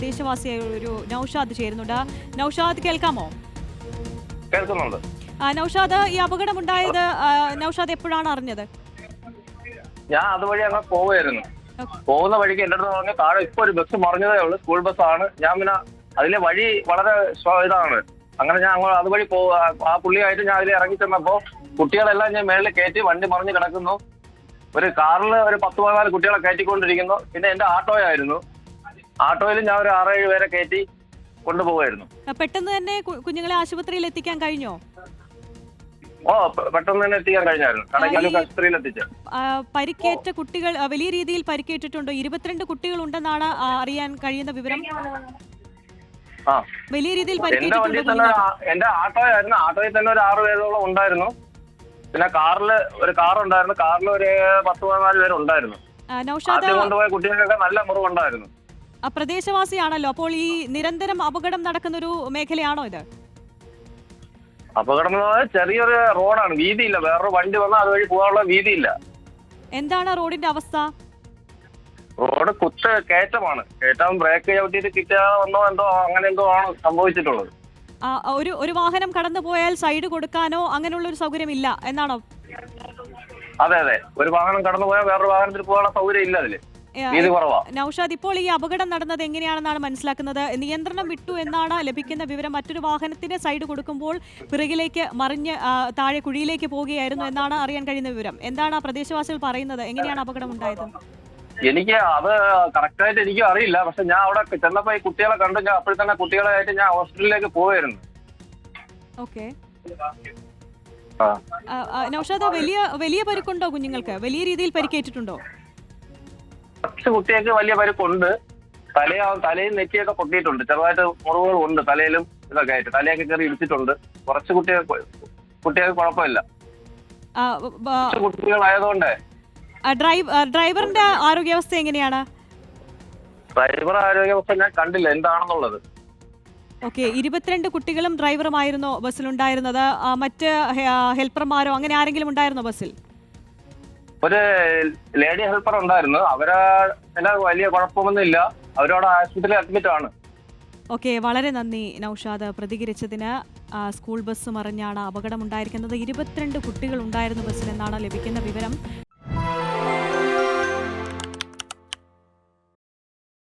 പ്രദേശവാസിയായ ഒരു നൌഷാദ് ചേരുന്നുണ്ട്. നൌഷാദ് കേൾക്കാമോ? കേൾക്കുന്നുണ്ട്. നൌഷാദ് ഈ അപകടം ഉണ്ടായത് നൌഷാദ് എപ്പോഴാണ് അറിഞ്ഞത്? ഞാൻ അതുവഴി അങ്ങ് പോവുമായിരുന്നു പോകുന്ന വഴിക്ക് എന്റെ അടുത്ത് പറഞ്ഞു താഴെ ഇപ്പൊ ഒരു ബസ് മറിഞ്ഞതേ ഉള്ളൂ സ്കൂൾ ബസ്സാണ്. ഞാൻ പിന്നെ അതിലെ വഴി വളരെ ഇതാണ്. അങ്ങനെ ഞാൻ അങ്ങോട്ട് അതുവഴി പോവുക ആ പുള്ളിയായിട്ട് ഞാൻ അതിൽ ഇറങ്ങി ചെന്നപ്പോ കുട്ടികളെല്ലാം ഞാൻ മേളിൽ കയറ്റി വണ്ടി മറിഞ്ഞ് കിടക്കുന്നു. ഒരു കാറിൽ ഒരു പത്ത് പതിനാല് കുട്ടികളെ കയറ്റിക്കൊണ്ടിരിക്കുന്നു. പിന്നെ എന്റെ ആട്ടോയായിരുന്നു. ആട്ടോയിൽ ഞാൻ ഒരു ആറേഴ് പേരെ കയറ്റി കൊണ്ടുപോകുമായിരുന്നു പെട്ടെന്ന് തന്നെ കുഞ്ഞുങ്ങളെ ആശുപത്രിയിൽ എത്തിക്കാൻ കഴിഞ്ഞോ? ഓ പെട്ടെന്ന് തന്നെ എത്തിക്കാൻ കഴിഞ്ഞായിരുന്നു. പരിക്കേറ്റ കുട്ടികൾ വലിയ രീതിയിൽ പരിക്കേറ്റിട്ടുണ്ടോ? ഇരുപത്തിരണ്ട് കുട്ടികൾ ഉണ്ടെന്നാണ് അറിയാൻ കഴിയുന്ന വിവരം. വലിയ രീതിയിൽ എന്റെ ആട്ടോയായിരുന്നു. ആട്ടോയിൽ തന്നെ ഒരു ആറ് പേരോളം ഉണ്ടായിരുന്നു. പിന്നെ കാറിൽ ഒരു കാർ ഉണ്ടായിരുന്നു കാറിൽ ഒരു പത്ത് പതിനാല് പേരുണ്ടായിരുന്നു. കൊണ്ടുപോയ കുട്ടികൾക്കൊക്കെ നല്ല മുറിവുണ്ടായിരുന്നു. പ്രദേശവാസിയാണല്ലോ. അപ്പോൾ ഈ നിരന്തരം അപകടം നടക്കുന്ന ഒരു മേഖലയാണോ ഇത്? അപകടം എന്ന് പറഞ്ഞാൽ ചെറിയൊരു റോഡാണ്. വീതിയില്ല. വേറൊരു വണ്ടി വന്നാൽ അതുവഴി പോകാനുള്ള വീതിയില്ല. എന്താണ് റോഡിന്റെ അവസ്ഥ? റോഡ് കുത്ത് കയറ്റമാണ്. കയറ്റം ബ്രേക്ക് ചവിട്ടിയിട്ട് കിട്ടാതെ വന്നോ എന്തോ അങ്ങനെ എന്തോ ആണ് സംഭവിച്ചിട്ടുള്ളത്. ഒരു ഒരു വാഹനം കടന്നു പോയാൽ സൈഡ് കൊടുക്കാനോ അങ്ങനെയുള്ള ഒരു സൗകര്യം ഇല്ല എന്നാണോ? അതെ അതെ. ഒരു വാഹനം കടന്നു പോയാൽ വേറൊരു വാഹനത്തിൽ പോകാനുള്ള സൗകര്യം ഇല്ല അതിൽ. നൗഷാദ് ഇപ്പോൾ ഈ അപകടം നടന്നത് എങ്ങനെയാണെന്നാണ് മനസ്സിലാക്കുന്നത്? നിയന്ത്രണം വിട്ടു എന്നാണ് ലഭിക്കുന്ന വിവരം മറ്റൊരു വാഹനത്തിന്റെ സൈഡ് കൊടുക്കുമ്പോൾ പിറകിലേക്ക് മറിഞ്ഞ് താഴെ കുഴിയിലേക്ക് പോവുകയായിരുന്നു എന്നാണ് അറിയാൻ കഴിയുന്ന വിവരം. എന്താണ് ആ പ്രദേശവാസികൾ പറയുന്നത്? എങ്ങനെയാണ് അപകടം ഉണ്ടായത്? എനിക്ക് അത് കറക്റ്റായിട്ട് എനിക്കും അറിയില്ല. പക്ഷെ ഞാൻ അവിടെ ചെന്നപ്പോ ഈ കുട്ടികളെ കണ്ടു ഞാൻ അപ്പോൾ തന്നെ കുട്ടികളായിട്ട് ഞാൻ ഹോസ്പിറ്റലിലേക്ക് പോവായിരുന്നു. ഓക്കെ. നൗഷാദ് വലിയ വലിയ പരിക്കുണ്ടോ കുഞ്ഞുങ്ങൾക്ക്? വലിയ രീതിയിൽ പരിക്കേറ്റിട്ടുണ്ടോ? കുറച്ച് കുട്ടികൾക്ക് വലിയ പരുക്കുണ്ട്. തലയാ തലയും നെറ്റിയൊക്കെ പൊട്ടിയിട്ടുണ്ട്. ചെറുതായിട്ട് മുറിവുകൾ ഉണ്ട് തലയിലും ഇതൊക്കെ ആയിട്ട്. തലയൊക്കെ കയറി ഇടിച്ചിട്ടുണ്ട്. കുറച്ച് കുട്ടികൾ കുട്ടികൾക്ക് കുഴപ്പമില്ല. കുറച്ച് കുട്ടികളായതുകൊണ്ട്. ഡ്രൈവറിന്റെ ആരോഗ്യാവസ്ഥ എങ്ങനെയാണ്? ഡ്രൈവർ ആരോഗ്യാവസ്ഥ ഞാൻ കണ്ടില്ല. എന്താണെന്നുള്ളത്. ഓക്കെ ഇരുപത്തിരണ്ട് കുട്ടികളും ഡ്രൈവറുമായിരുന്നോ ബസ്സിലുണ്ടായിരുന്നത്? മറ്റ് ഹെൽപ്പർമാരോ അങ്ങനെ ആരെങ്കിലും ഉണ്ടായിരുന്നോ ബസ്സിൽ? ഒരു ലേഡി ഹെൽപ്പർ ഉണ്ടായിരുന്നു. അവരെ എല്ലാ വലിയ കുഴപ്പമൊന്നുമില്ല. അവരവിടെ ആശുപത്രിയിൽ അഡ്മിറ്റ് ആണ് ഓക്കെ വളരെ നന്ദി നൌഷാദ്. പ്രതികരിച്ചതിന് സ്കൂൾ ബസ് മറിഞ്ഞാണ് അപകടമുണ്ടായിരിക്കുന്നത്. ഇരുപത്തിരണ്ട് കുട്ടികൾ ഉണ്ടായിരുന്നു ബസ്സിൽ എന്നാണ് ലഭിക്കുന്ന വിവരം.